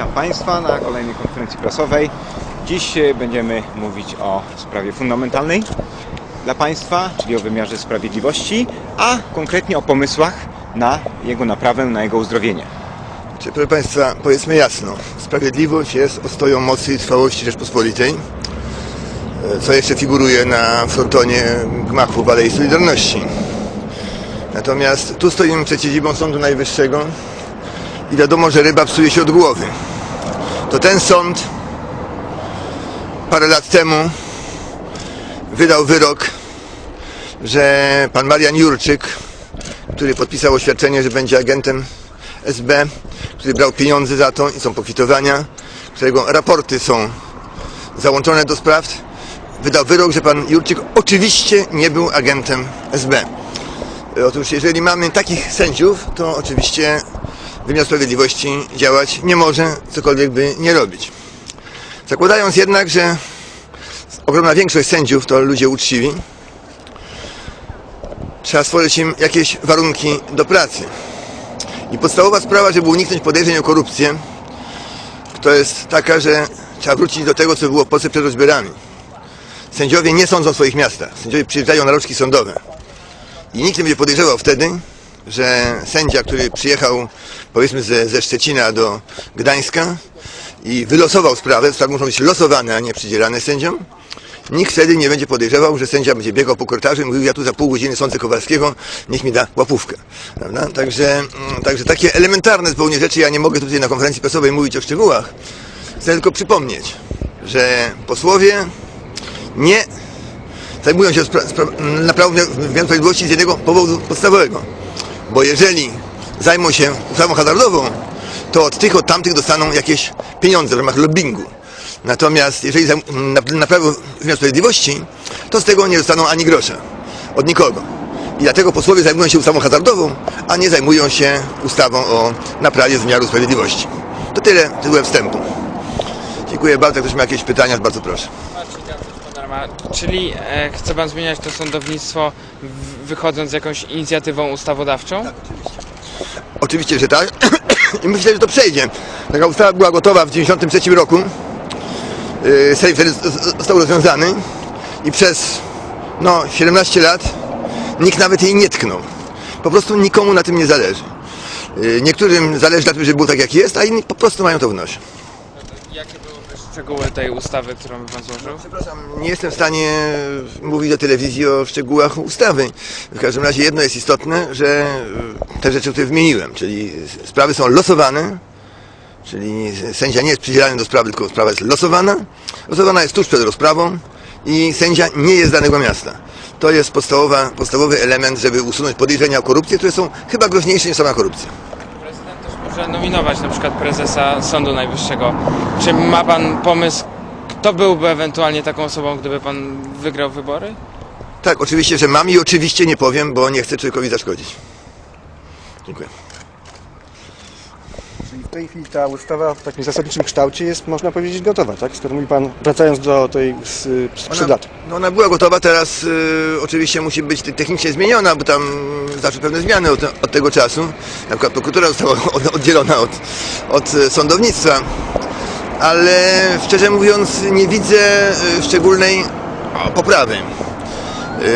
Witam Państwa na kolejnej konferencji prasowej. Dziś e, będziemy mówić o sprawie fundamentalnej dla Państwa, czyli o wymiarze sprawiedliwości, a konkretnie o pomysłach na jego naprawę, na jego uzdrowienie. Czy, proszę Państwa, powiedzmy jasno, sprawiedliwość jest ostoją mocy i trwałości Rzeczpospolitej, e, co jeszcze figuruje na frontonie gmachu w Alei Solidarności. Natomiast tu stoimy przed siedzibą Sądu Najwyższego i wiadomo, że ryba psuje się od głowy. To ten sąd parę lat temu wydał wyrok, że pan Marian Jurczyk, który podpisał oświadczenie, że będzie agentem SB, który brał pieniądze za to i są pokwitowania, którego raporty są załączone do spraw, wydał wyrok, że pan Jurczyk oczywiście nie był agentem SB. Otóż jeżeli mamy takich sędziów, to oczywiście wymiar sprawiedliwości działać nie może, cokolwiek by nie robić. Zakładając jednak, że ogromna większość sędziów to ludzie uczciwi, trzeba stworzyć im jakieś warunki do pracy. I podstawowa sprawa, żeby uniknąć podejrzeń o korupcję, to jest taka, że trzeba wrócić do tego, co było w Polsce przed rozbiorami. Sędziowie nie sądzą w swoich miastach. Sędziowie przyjeżdżają na roczki sądowe. I nikt nie będzie podejrzewał wtedy, że sędzia, który przyjechał powiedzmy ze, ze Szczecina do Gdańska i wylosował sprawę, sprawy muszą być losowane, a nie przydzielane sędziom, nikt wtedy nie będzie podejrzewał, że sędzia będzie biegał po korytarzu i mówił, ja tu za pół godziny sądzę Kowalskiego, niech mi da łapówkę. Prawda? Także, mm, także takie elementarne zupełnie rzeczy, ja nie mogę tutaj na konferencji prasowej mówić o szczegółach. Chcę tylko przypomnieć, że posłowie nie zajmują się spra- spra- naprawą wymiaru sprawiedliwości z jednego powodu podstawowego. Bo jeżeli zajmą się ustawą hazardową, to od tych, od tamtych dostaną jakieś pieniądze w ramach lobbingu. Natomiast jeżeli naprawią wymiar sprawiedliwości, to z tego nie dostaną ani grosza. Od nikogo. I dlatego posłowie zajmują się ustawą hazardową, a nie zajmują się ustawą o naprawie wymiaru sprawiedliwości. To tyle tytułem wstępu. Dziękuję bardzo. Jak ktoś ma jakieś pytania, bardzo proszę. Czyli e, chce Pan zmieniać to sądownictwo w, wychodząc z jakąś inicjatywą ustawodawczą? Oczywiście, że tak. I myślę, że to przejdzie. Taka ustawa była gotowa w 1993 roku. Yy, Sejm wtedy został rozwiązany i przez no, 17 lat nikt nawet jej nie tknął. Po prostu nikomu na tym nie zależy. Yy, Niektórym zależy na tym, żeby było tak jak jest, a inni po prostu mają to w nosie. Szczegóły tej ustawy, którą Pan złożył? Przepraszam, nie jestem w stanie mówić do telewizji o szczegółach ustawy. W każdym razie jedno jest istotne, że y, te rzeczy, które wymieniłem, czyli sprawy są losowane, czyli sędzia nie jest przydzielany do sprawy, tylko sprawa jest losowana. Losowana jest tuż przed rozprawą i sędzia nie jest z danego miasta. To jest podstawowy element, żeby usunąć podejrzenia o korupcję, które są chyba groźniejsze niż sama korupcja. Może nominować na przykład prezesa Sądu Najwyższego. Czy ma Pan pomysł, kto byłby ewentualnie taką osobą, gdyby Pan wygrał wybory? Tak, oczywiście, że mam i oczywiście nie powiem, bo nie chcę człowiekowi zaszkodzić. Dziękuję. Czyli w tej chwili ta ustawa w takim zasadniczym kształcie jest, można powiedzieć, gotowa, tak? Skoro mówi Pan, wracając do tej z, sprzed Ona, lat. no ona była gotowa, teraz y, oczywiście musi być te- technicznie zmieniona, bo tam zawsze pewne zmiany od, od tego czasu. Na przykład prokuratura została od, oddzielona od, od y, sądownictwa. Ale szczerze mówiąc nie widzę y, szczególnej poprawy.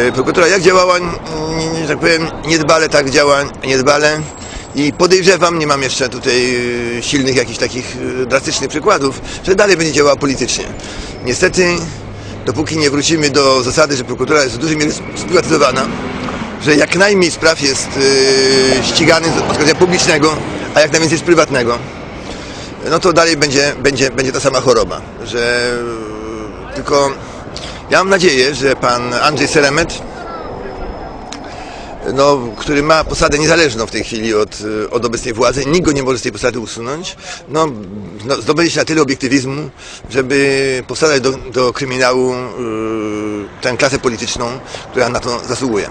Y, Prokuratura jak działała, n- n- że tak powiem, niedbale, tak działa niedbale. I podejrzewam, nie mam jeszcze tutaj y, silnych jakichś takich y, drastycznych przykładów, że dalej będzie działała politycznie. Niestety, dopóki nie wrócimy do zasady, że prokuratura jest w dużej mierze sprywatyzowana, że jak najmniej spraw jest y, ścigany z oskarżenia publicznego, a jak najwięcej z prywatnego, no to dalej będzie, będzie, będzie ta sama choroba, że y, tylko ja mam nadzieję, że pan Andrzej Seremet, no, który ma posadę niezależną w tej chwili od, y, od obecnej władzy, nikt go nie może z tej posady usunąć, no, no na tyle obiektywizmu, żeby posadać do, do kryminału y, tę klasę polityczną, która na to zasługuje.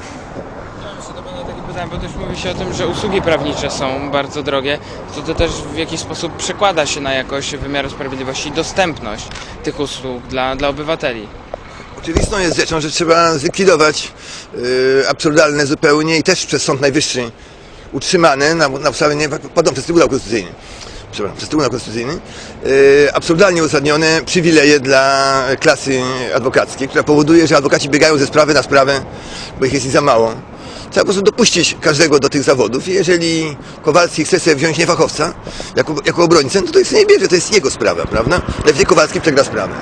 Bo też mówi się o tym, że usługi prawnicze są bardzo drogie. To, to też w jakiś sposób przekłada się na jakość wymiaru sprawiedliwości i dostępność tych usług dla, dla obywateli. Oczywistą jest rzeczą, że trzeba zlikwidować y, absurdalne zupełnie i też przez Sąd Najwyższy utrzymane na, na podstawie nie padną przez Trybunał Konstytucyjny. przepraszam, przez Trybunał Konstytucyjny, e, absurdalnie uzasadnione przywileje dla klasy adwokackiej, która powoduje, że adwokaci biegają ze sprawy na sprawę, bo ich jest ich za mało. Trzeba po prostu dopuścić każdego do tych zawodów. Jeżeli Kowalski chce sobie wziąć niefachowca jako, jako obrońcę, no to to sobie nie bierze, to jest jego sprawa, prawda? Najwyżej Kowalski przegra sprawę.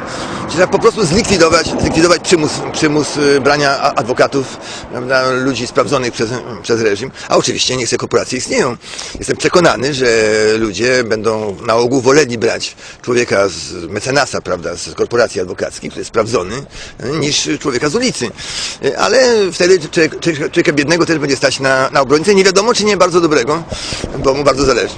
Trzeba po prostu zlikwidować, zlikwidować przymus, przymus y, brania adwokatów, prawda, ludzi sprawdzonych przez, przez reżim. A oczywiście niech te korporacje istnieją. Jestem przekonany, że ludzie będą na ogół woleli brać człowieka z mecenasa, prawda, z korporacji adwokackiej, który jest sprawdzony, y, niż człowieka z ulicy. Y, Ale wtedy człowiek- człowieka biednego też będzie stać na, na obrońcę. Nie wiadomo, czy nie bardzo dobrego, bo mu bardzo zależy.